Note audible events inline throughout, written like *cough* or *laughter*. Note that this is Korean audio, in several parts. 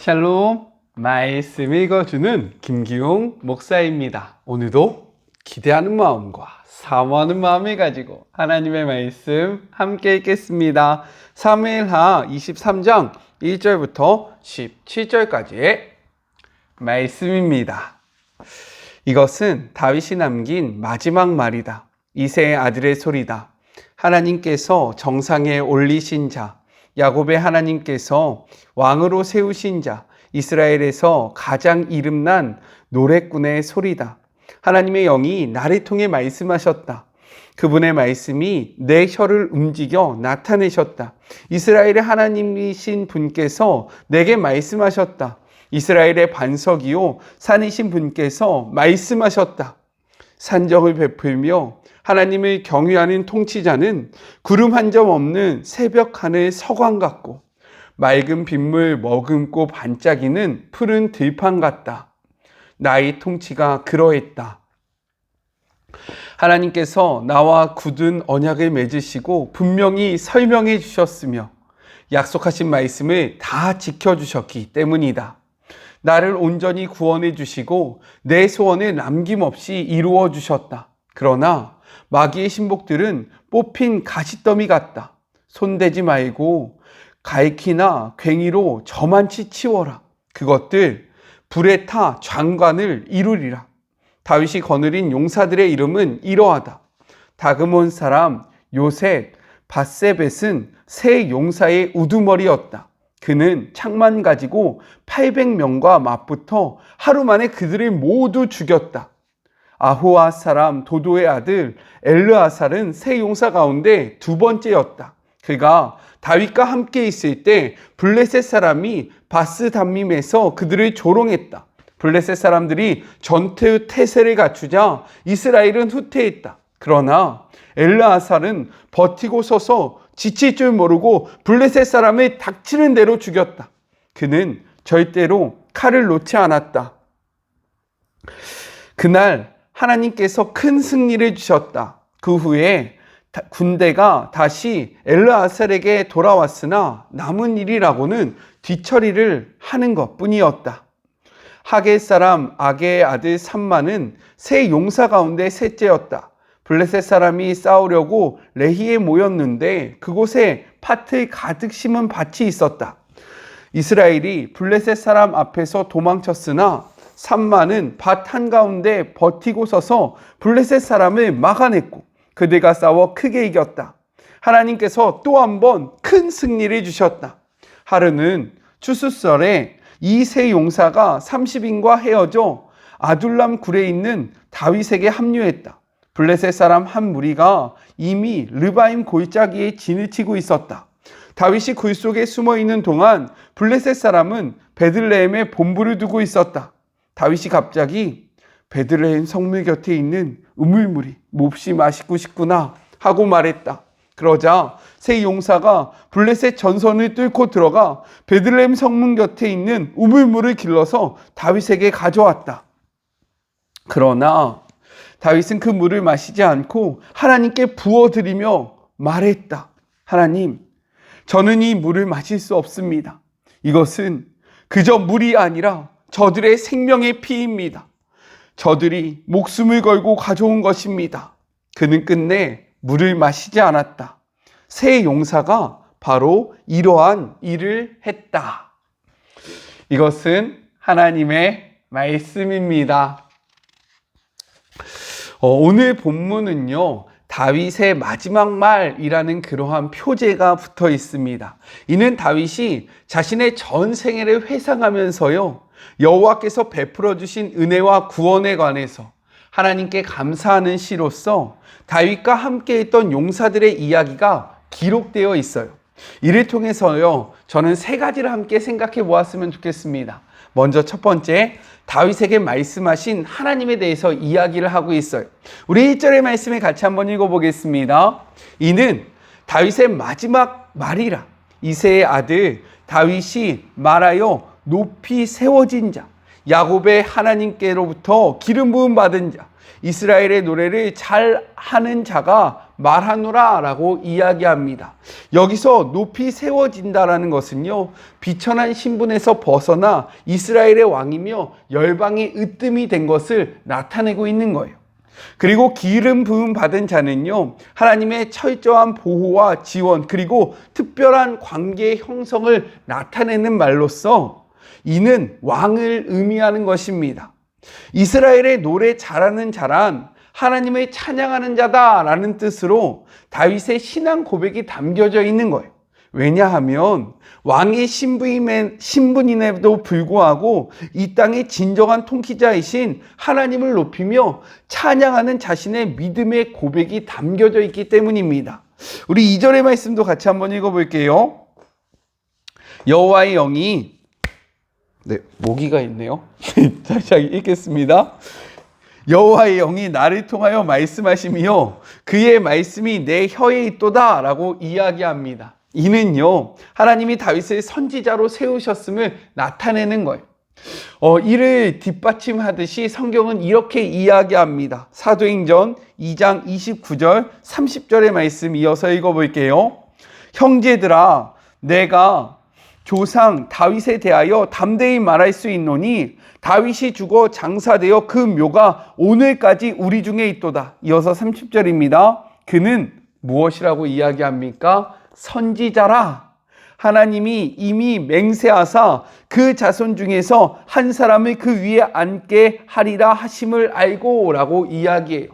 샬롬 말씀 읽어주는 김기용 목사입니다. 오늘도 기대하는 마음과 사모하는 마음을 가지고 하나님의 말씀 함께 읽겠습니다. 사무엘하 23장 1절부터 17절까지의 말씀입니다. 이것은 다윗이 남긴 마지막 말이다. 이세의 아들의 소리다. 하나님께서 정상에 올리신 자, 야곱의 하나님께서 왕으로 세우신 자, 이스라엘에서 가장 이름난 노래꾼의 소리다. 하나님의 영이 나를 통해 말씀하셨다. 그분의 말씀이 내 혀를 움직여 나타내셨다. 이스라엘의 하나님이신 분께서 내게 말씀하셨다. 이스라엘의 반석이요 산이신 분께서 말씀하셨다. 산정을 베풀며 하나님을 경외하는 통치자는 구름 한 점 없는 새벽 하늘 서광 같고 맑은 빗물 머금고 반짝이는 푸른 들판 같다. 나의 통치가 그러했다. 하나님께서 나와 굳은 언약을 맺으시고 분명히 설명해 주셨으며 약속하신 말씀을 다 지켜주셨기 때문이다. 나를 온전히 구원해 주시고 내 소원을 남김없이 이루어 주셨다. 그러나 마귀의 신복들은 뽑힌 가시더미 같다. 손대지 말고 갈키나 괭이로 저만치 치워라. 그것들 불에 타 장관을 이루리라. 다윗이 거느린 용사들의 이름은 이러하다. 다그몬 사람 요셉 바세벳은 새 용사의 우두머리였다. 그는 창만 가지고 800명과 맞붙어 하루 만에 그들을 모두 죽였다. 아호아 사람 도도의 아들 엘르아살은 세 용사 가운데 두 번째였다. 그가 다윗과 함께 있을 때 블레셋 사람이 바스 담밈에서 그들을 조롱했다. 블레셋 사람들이 전투 태세를 갖추자 이스라엘은 후퇴했다. 그러나 엘르아살은 버티고 서서 지칠 줄 모르고 블레셋 사람을 닥치는 대로 죽였다. 그는 절대로 칼을 놓지 않았다. 그날 하나님께서 큰 승리를 주셨다. 그 후에 군대가 다시 엘르아셀에게 돌아왔으나 남은 일이라고는 뒤처리를 하는 것 뿐이었다. 하게 사람 아게의 아들 삼만은 세 용사 가운데 셋째였다. 블레셋 사람이 싸우려고 레히에 모였는데 그곳에 팥을 가득 심은 밭이 있었다. 이스라엘이 블레셋 사람 앞에서 도망쳤으나 삼만은 밭 한가운데 버티고 서서 블레셋 사람을 막아냈고 그들과 싸워 크게 이겼다. 하나님께서 또 한 번 큰 승리를 주셨다. 하루는 추수설에 이 세 용사가 30인과 헤어져 아둘람 굴에 있는 다윗에게 합류했다. 블레셋 사람 한 무리가 이미 르바임 골짜기에 진을 치고 있었다. 다윗이 굴 속에 숨어 있는 동안 블레셋 사람은 베들레헴에 본부를 두고 있었다. 다윗이 갑자기 베들레헴 성물 곁에 있는 우물물이 몹시 맛있고 싶구나 하고 말했다. 그러자 세 용사가 블레셋 전선을 뚫고 들어가 베들레헴 성문 곁에 있는 우물물을 길러서 다윗에게 가져왔다. 그러나 다윗은 그 물을 마시지 않고 하나님께 부어드리며 말했다. 하나님, 저는 이 물을 마실 수 없습니다. 이것은 그저 물이 아니라 저들의 생명의 피입니다. 저들이 목숨을 걸고 가져온 것입니다. 그는 끝내 물을 마시지 않았다. 새 용사가 바로 이러한 일을 했다. 이것은 하나님의 말씀입니다. 어, 오늘 본문은요, 다윗의 마지막 말이라는 그러한 표제가 붙어 있습니다. 이는 다윗이 자신의 전 생애를 회상하면서요, 여호와께서 베풀어 주신 은혜와 구원에 관해서 하나님께 감사하는 시로서 다윗과 함께 있던 용사들의 이야기가 기록되어 있어요. 이를 통해서요, 저는 세 가지를 함께 생각해 보았으면 좋겠습니다. 먼저 첫 번째, 다윗에게 말씀하신 하나님에 대해서 이야기를 하고 있어요. 우리 1절의 말씀을 같이 한번 읽어보겠습니다. 이는 다윗의 마지막 말이라. 이세의 아들 다윗이 말하여 높이 세워진 자, 야곱의 하나님께로부터 기름 부음 받은 자, 이스라엘의 노래를 잘 하는 자가 말하노라라고 이야기합니다. 여기서 높이 세워진다라는 것은요. 비천한 신분에서 벗어나 이스라엘의 왕이며 열방의 으뜸이 된 것을 나타내고 있는 거예요. 그리고 기름 부음 받은 자는요, 하나님의 철저한 보호와 지원, 그리고 특별한 관계의 형성을 나타내는 말로써 이는 왕을 의미하는 것입니다. 이스라엘의 노래 잘하는 자란 하나님을 찬양하는 자다라는 뜻으로 다윗의 신앙 고백이 담겨져 있는 거예요. 왜냐하면 왕의 신분임에도 불구하고 이 땅의 진정한 통치자이신 하나님을 높이며 찬양하는 자신의 믿음의 고백이 담겨져 있기 때문입니다. 우리 2절의 말씀도 같이 한번 읽어볼게요. 여호와의 영이 네, 모기가 있네요. *laughs* 다시 읽겠습니다. 여호와의 영이 나를 통하여 말씀하시며 그의 말씀이 내 혀에 있도다라고 이야기합니다. 이는요 하나님이 다윗을 선지자로 세우셨음을 나타내는 거예요. 어, 이를 뒷받침하듯이 성경은 이렇게 이야기합니다. 사도행전 2장 29절 30절의 말씀 이어서 읽어볼게요. 형제들아 내가 조상 다윗에 대하여 담대히 말할 수 있노니 다윗이 죽어 장사되어 그 묘가 오늘까지 우리 중에 있도다. 이어서 30절입니다. 그는 무엇이라고 이야기합니까? 선지자라. 하나님이 이미 맹세하사 그 자손 중에서 한 사람을 그 위에 앉게 하리라 하심을 알고 라고 이야기해요.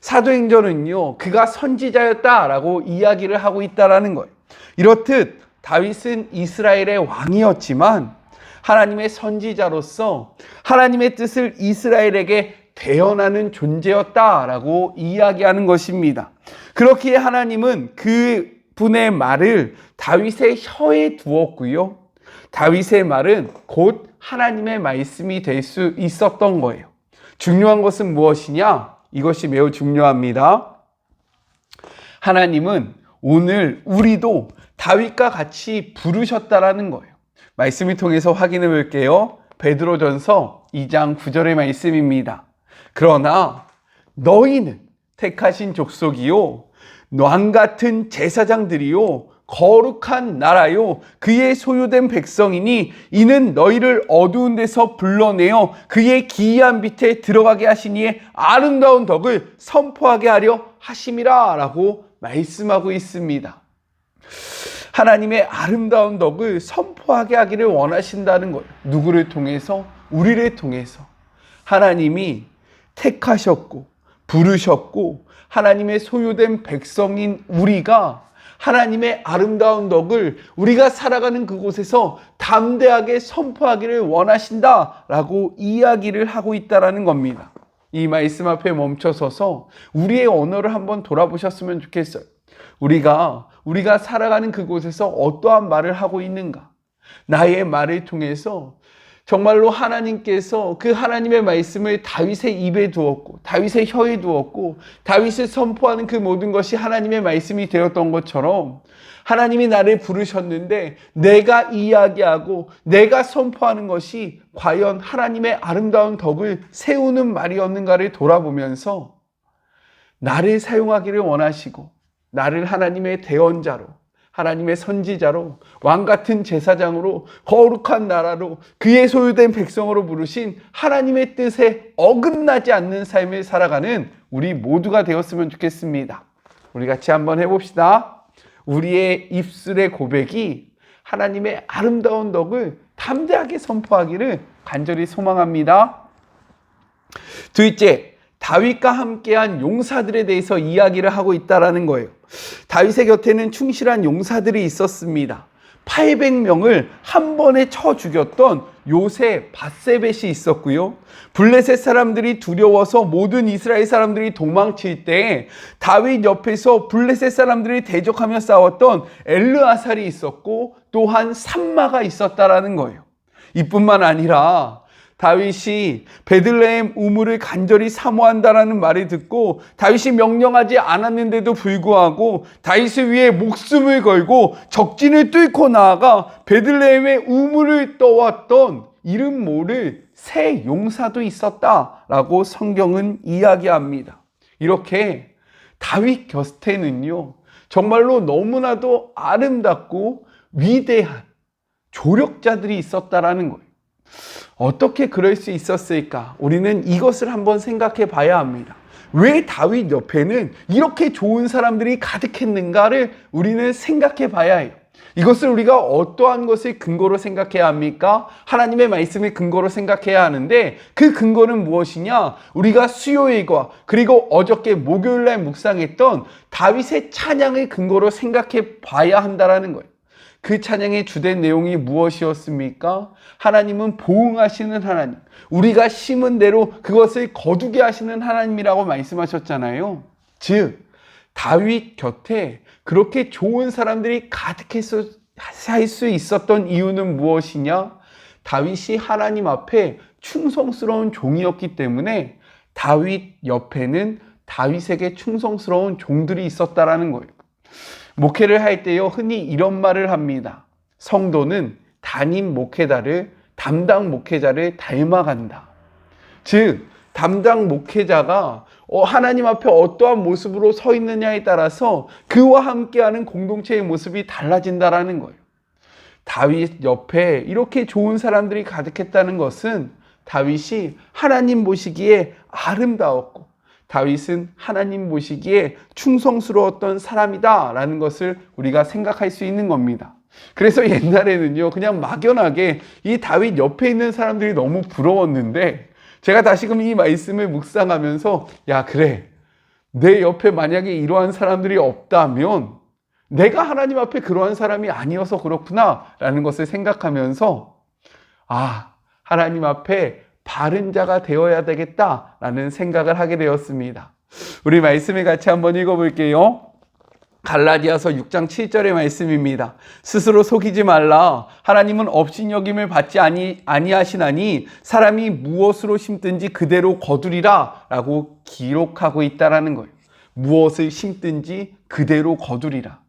사도행전은요, 그가 선지자였다라고 이야기를 하고 있다라는 거예요. 이렇듯 다윗은 이스라엘의 왕이었지만 하나님의 선지자로서 하나님의 뜻을 이스라엘에게 대언하는 존재였다라고 이야기하는 것입니다. 그렇기에 하나님은 그 분의 말을 다윗의 혀에 두었고요. 다윗의 말은 곧 하나님의 말씀이 될 수 있었던 거예요. 중요한 것은 무엇이냐? 이것이 매우 중요합니다. 하나님은 오늘 우리도 다윗과 같이 부르셨다라는 거예요. 말씀을 통해서 확인해 볼게요. 베드로전서 2장 9절의 말씀입니다. 그러나 너희는 택하신 족속이요 왕 같은 제사장들이요 거룩한 나라요 그의 소유된 백성이니 이는 너희를 어두운 데서 불러내어 그의 기이한 빛에 들어가게 하시니에 아름다운 덕을 선포하게 하려 하심이라라고 말씀하고 있습니다. 하나님의 아름다운 덕을 선포하게 하기를 원하신다는 것. 누구를 통해서? 우리를 통해서. 하나님이 택하셨고, 부르셨고, 하나님의 소유된 백성인 우리가 하나님의 아름다운 덕을 우리가 살아가는 그곳에서 담대하게 선포하기를 원하신다라고 이야기를 하고 있다라는 겁니다. 이 말씀 앞에 멈춰서서 우리의 언어를 한번 돌아보셨으면 좋겠어요. 우리가 우리가 살아가는 그곳에서 어떠한 말을 하고 있는가? 나의 말을 통해서 정말로 하나님께서 그 하나님의 말씀을 다윗의 입에 두었고 다윗의 혀에 두었고 다윗을 선포하는 그 모든 것이 하나님의 말씀이 되었던 것처럼 하나님이 나를 부르셨는데 내가 이야기하고 내가 선포하는 것이 과연 하나님의 아름다운 덕을 세우는 말이었는가를 돌아보면서 나를 사용하기를 원하시고 나를 하나님의 대언자로 하나님의 선지자로 왕 같은 제사장으로 거룩한 나라로 그의 소유된 백성으로 부르신 하나님의 뜻에 어긋나지 않는 삶을 살아가는 우리 모두가 되었으면 좋겠습니다. 우리 같이 한번 해봅시다. 우리의 입술의 고백이 하나님의 아름다운 덕을 담대하게 선포하기를 간절히 소망합니다. 둘째, 다윗과 함께한 용사들에 대해서 이야기를 하고 있다라는 거예요. 다윗의 곁에는 충실한 용사들이 있었습니다. 800명을 한 번에 쳐 죽였던 요새 바세벳이 있었고요. 블레셋 사람들이 두려워서 모든 이스라엘 사람들이 도망칠 때 다윗 옆에서 블레셋 사람들이 대적하며 싸웠던 엘르아살이 있었고 또한 산마가 있었다라는 거예요. 이뿐만 아니라 다윗이 베들레헴 우물을 간절히 사모한다라는 말을 듣고 다윗이 명령하지 않았는데도 불구하고 다윗을 위해 목숨을 걸고 적진을 뚫고 나아가 베들레헴의 우물을 떠왔던 이름 모를 새 용사도 있었다라고 성경은 이야기합니다. 이렇게 다윗 곁에는요, 정말로 너무나도 아름답고 위대한 조력자들이 있었다라는 거예요. 어떻게 그럴 수 있었을까? 우리는 이것을 한번 생각해 봐야 합니다. 왜 다윗 옆에는 이렇게 좋은 사람들이 가득했는가를 우리는 생각해 봐야 해요. 이것을 우리가 어떠한 것을 근거로 생각해야 합니까? 하나님의 말씀을 근거로 생각해야 하는데 그 근거는 무엇이냐? 우리가 수요일과 그리고 어저께 목요일 날 묵상했던 다윗의 찬양을 근거로 생각해 봐야 한다라는 거예요. 그 찬양의 주된 내용이 무엇이었습니까? 하나님은 보응하시는 하나님. 우리가 심은 대로 그것을 거두게 하시는 하나님이라고 말씀하셨잖아요. 즉, 다윗 곁에 그렇게 좋은 사람들이 가득해서 살 수 있었던 이유는 무엇이냐? 다윗이 하나님 앞에 충성스러운 종이었기 때문에 다윗 옆에는 다윗에게 충성스러운 종들이 있었다라는 거예요. 목회를 할 때요, 흔히 이런 말을 합니다. 성도는 담임 목회자를, 담당 목회자를 닮아간다. 즉, 담당 목회자가 어, 하나님 앞에 어떠한 모습으로 서 있느냐에 따라서 그와 함께하는 공동체의 모습이 달라진다라는 거예요. 다윗 옆에 이렇게 좋은 사람들이 가득했다는 것은 다윗이 하나님 보시기에 아름다웠고 다윗은 하나님 보시기에 충성스러웠던 사람이다라는 것을 우리가 생각할 수 있는 겁니다. 그래서 옛날에는요, 그냥 막연하게 이 다윗 옆에 있는 사람들이 너무 부러웠는데, 제가 다시금 이 말씀을 묵상하면서, 야, 그래. 내 옆에 만약에 이러한 사람들이 없다면, 내가 하나님 앞에 그러한 사람이 아니어서 그렇구나, 라는 것을 생각하면서, 아, 하나님 앞에 바른 자가 되어야 되겠다라는 생각을 하게 되었습니다. 우리 말씀을 같이 한번 읽어볼게요. 갈라디아서 6장 7절의 말씀입니다. 스스로 속이지 말라. 하나님은 업신여김을 받지 아니, 아니하시나니 사람이 무엇으로 심든지 그대로 거두리라 라고 기록하고 있다라는 거예요. 무엇을 심든지 그대로 거두리라.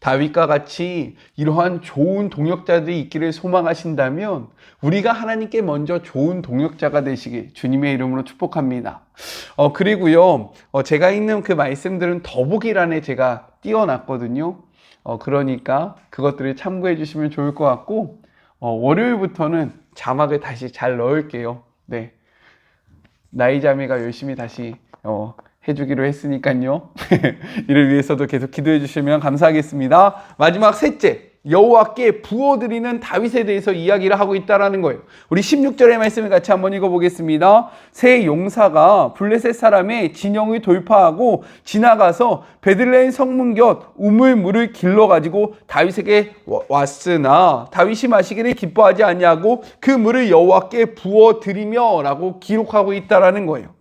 다윗과 같이 이러한 좋은 동역자들이 있기를 소망하신다면 우리가 하나님께 먼저 좋은 동역자가 되시길 주님의 이름으로 축복합니다. 어, 그리고요, 어, 제가 읽는 그 말씀들은 더보기란에 제가 띄워놨거든요. 어, 그러니까 그것들을 참고해 주시면 좋을 것 같고, 어, 월요일부터는 자막을 다시 잘 넣을게요. 네. 나이 자매가 열심히 다시, 어, 해주기로 했으니까요. *laughs* 이를 위해서도 계속 기도해 주시면 감사하겠습니다. 마지막 셋째. 여호와께 부어드리는 다윗에 대해서 이야기를 하고 있다라는 거예요. 우리 16절의 말씀을 같이 한번 읽어보겠습니다. 새 용사가 블레셋 사람의 진영을 돌파하고 지나가서 베들레헴 성문 곁 우물물을 길러 가지고 다윗에게 왔으나 다윗이 마시기를 기뻐하지 않냐고 그 물을 여호와께 부어드리며라고 기록하고 있다라는 거예요.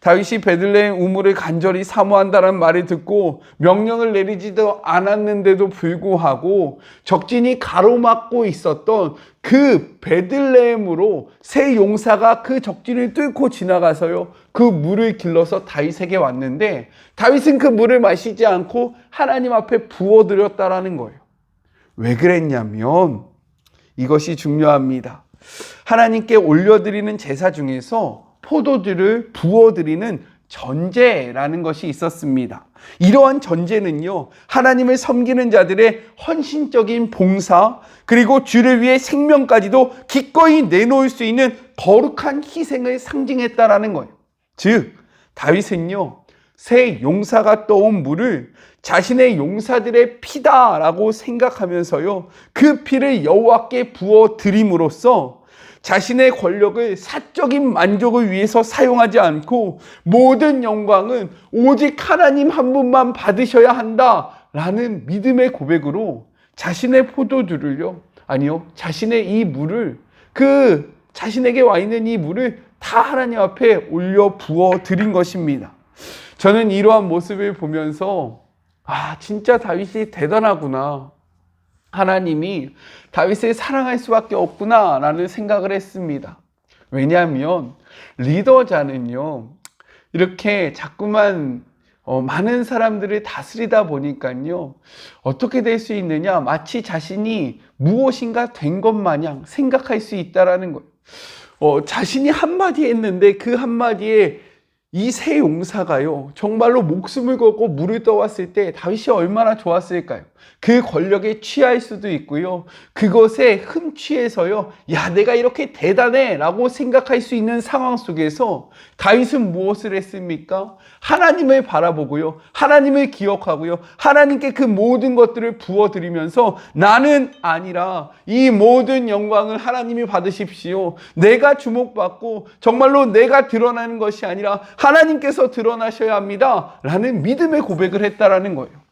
다윗이 베들레헴 우물을 간절히 사모한다는 말을 듣고 명령을 내리지도 않았는데도 불구하고 적진이 가로막고 있었던 그 베들레헴으로 새 용사가 그 적진을 뚫고 지나가서요 그 물을 길러서 다윗에게 왔는데 다윗은 그 물을 마시지 않고 하나님 앞에 부어드렸다라는 거예요. 왜 그랬냐면 이것이 중요합니다. 하나님께 올려드리는 제사 중에서 포도주를 부어드리는 전제라는 것이 있었습니다. 이러한 전제는요, 하나님을 섬기는 자들의 헌신적인 봉사, 그리고 주를 위해 생명까지도 기꺼이 내놓을 수 있는 거룩한 희생을 상징했다라는 거예요. 즉, 다윗은요, 새 용사가 떠온 물을 자신의 용사들의 피다라고 생각하면서요, 그 피를 여호와께 부어 드림으로써 자신의 권력을 사적인 만족을 위해서 사용하지 않고 모든 영광은 오직 하나님 한 분만 받으셔야 한다라는 믿음의 고백으로 자신의 포도주를요, 아니요, 자신의 이 물을 그 자신에게 와 있는 이 물을 다 하나님 앞에 올려 부어 드린 것입니다. 저는 이러한 모습을 보면서 아, 진짜 다윗이 대단하구나. 하나님이 다윗을 사랑할 수밖에 없구나라는 생각을 했습니다. 왜냐하면 리더자는요, 이렇게 자꾸만 어, 많은 사람들을 다스리다 보니까요, 어떻게 될 수 있느냐, 마치 자신이 무엇인가 된 것 마냥 생각할 수 있다라는 거예요. 어, 자신이 한마디 했는데 그 한마디에 이새 용사가요, 정말로 목숨을 걸고 물을 떠왔을 때 다윗이 얼마나 좋았을까요? 그 권력에 취할 수도 있고요. 그것에 흠취해서요, 야, 내가 이렇게 대단해! 라고 생각할 수 있는 상황 속에서 다윗은 무엇을 했습니까? 하나님을 바라보고요. 하나님을 기억하고요. 하나님께 그 모든 것들을 부어 드리면서 나는 아니라 이 모든 영광을 하나님이 받으십시오. 내가 주목받고 정말로 내가 드러나는 것이 아니라 하나님께서 드러나셔야 합니다. 라는 믿음의 고백을 했다라는 거예요.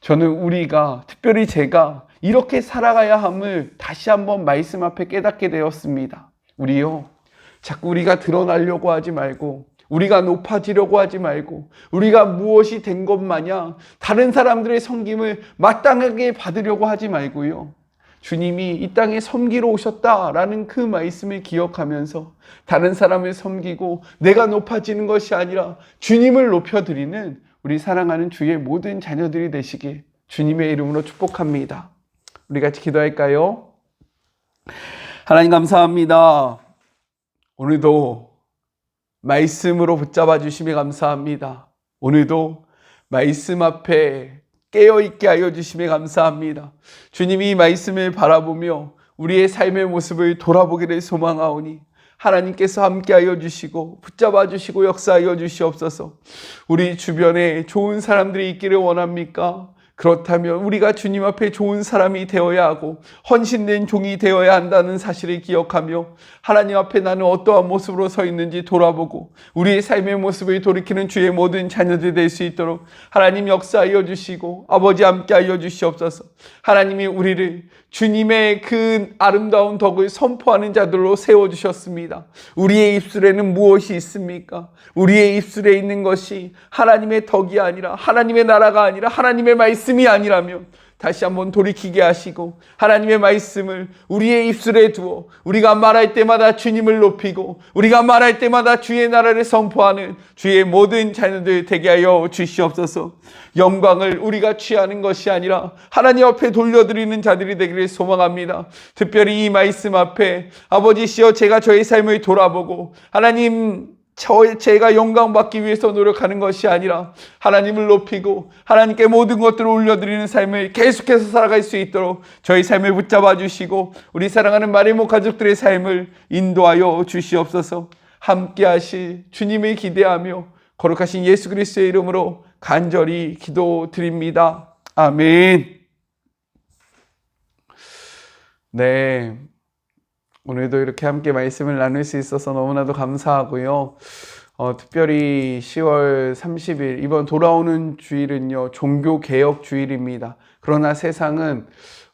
저는 우리가 특별히 제가 이렇게 살아가야 함을 다시 한번 말씀 앞에 깨닫게 되었습니다. 우리요. 자꾸 우리가 드러나려고 하지 말고 우리가 높아지려고 하지 말고 우리가 무엇이 된 것 마냥 다른 사람들의 섬김을 마땅하게 받으려고 하지 말고요. 주님이 이 땅에 섬기러 오셨다라는 그 말씀을 기억하면서 다른 사람을 섬기고 내가 높아지는 것이 아니라 주님을 높여드리는 우리 사랑하는 주의 모든 자녀들이 되시길 주님의 이름으로 축복합니다. 우리 같이 기도할까요? 하나님 감사합니다. 오늘도 말씀으로 붙잡아 주심에 감사합니다. 오늘도 말씀 앞에 깨어 있게 하여 주심에 감사합니다. 주님이 이 말씀을 바라보며 우리의 삶의 모습을 돌아보기를 소망하오니 하나님께서 함께하여 주시고 붙잡아 주시고 역사하여 주시옵소서. 우리 주변에 좋은 사람들이 있기를 원합니까? 그렇다면 우리가 주님 앞에 좋은 사람이 되어야 하고 헌신된 종이 되어야 한다는 사실을 기억하며 하나님 앞에 나는 어떠한 모습으로 서 있는지 돌아보고 우리의 삶의 모습을 돌이키는 주의 모든 자녀들 될수 있도록 하나님 역사하여 주시고 아버지 함께 하여 주시옵소서. 하나님이 우리를 주님의 그 아름다운 덕을 선포하는 자들로 세워 주셨습니다. 우리의 입술에는 무엇이 있습니까? 우리의 입술에 있는 것이 하나님의 덕이 아니라 하나님의 나라가 아니라 하나님의 말씀 이 아니라면 다시 한번 돌이키게 하시고 하나님의 말씀을 우리의 입술에 두어 우리가 말할 때마다 주님을 높이고 우리가 말할 때마다 주의 나라를 선포하는 주의 모든 자녀들 되게 하여 주시옵소서. 영광을 우리가 취하는 것이 아니라 하나님 앞에 돌려드리는 자들이 되기를 소망합니다. 특별히 이 말씀 앞에 아버지시여 제가 저의 삶을 돌아보고 하나님 저, 제가 영광 받기 위해서 노력하는 것이 아니라 하나님을 높이고 하나님께 모든 것들을 올려드리는 삶을 계속해서 살아갈 수 있도록 저희 삶을 붙잡아 주시고 우리 사랑하는 마리모 가족들의 삶을 인도하여 주시옵소서 함께 하실 주님을 기대하며 거룩하신 예수 그리스도의 이름으로 간절히 기도드립니다. 아멘. 네. 오늘도 이렇게 함께 말씀을 나눌 수 있어서 너무나도 감사하고요. 어, 특별히 10월 30일, 이번 돌아오는 주일은요, 종교 개혁 주일입니다. 그러나 세상은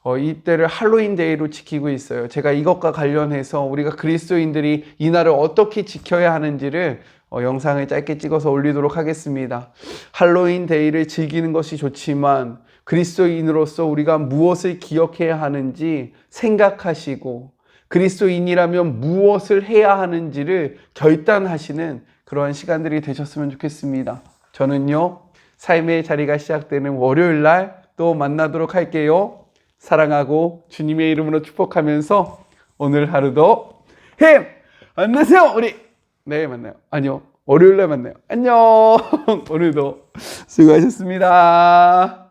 어, 이때를 할로윈 데이로 지키고 있어요. 제가 이것과 관련해서 우리가 그리스도인들이 이 날을 어떻게 지켜야 하는지를 어, 영상을 짧게 찍어서 올리도록 하겠습니다. 할로윈 데이를 즐기는 것이 좋지만 그리스도인으로서 우리가 무엇을 기억해야 하는지 생각하시고 그리스도인이라면 무엇을 해야 하는지를 결단하시는 그러한 시간들이 되셨으면 좋겠습니다. 저는요, 삶의 자리가 시작되는 월요일 날 또 만나도록 할게요. 사랑하고 주님의 이름으로 축복하면서 오늘 하루도 힘! 만나세요! 우리! 내일 만나요. 아니요. 월요일 날 만나요. 안녕! *laughs* 오늘도 수고하셨습니다.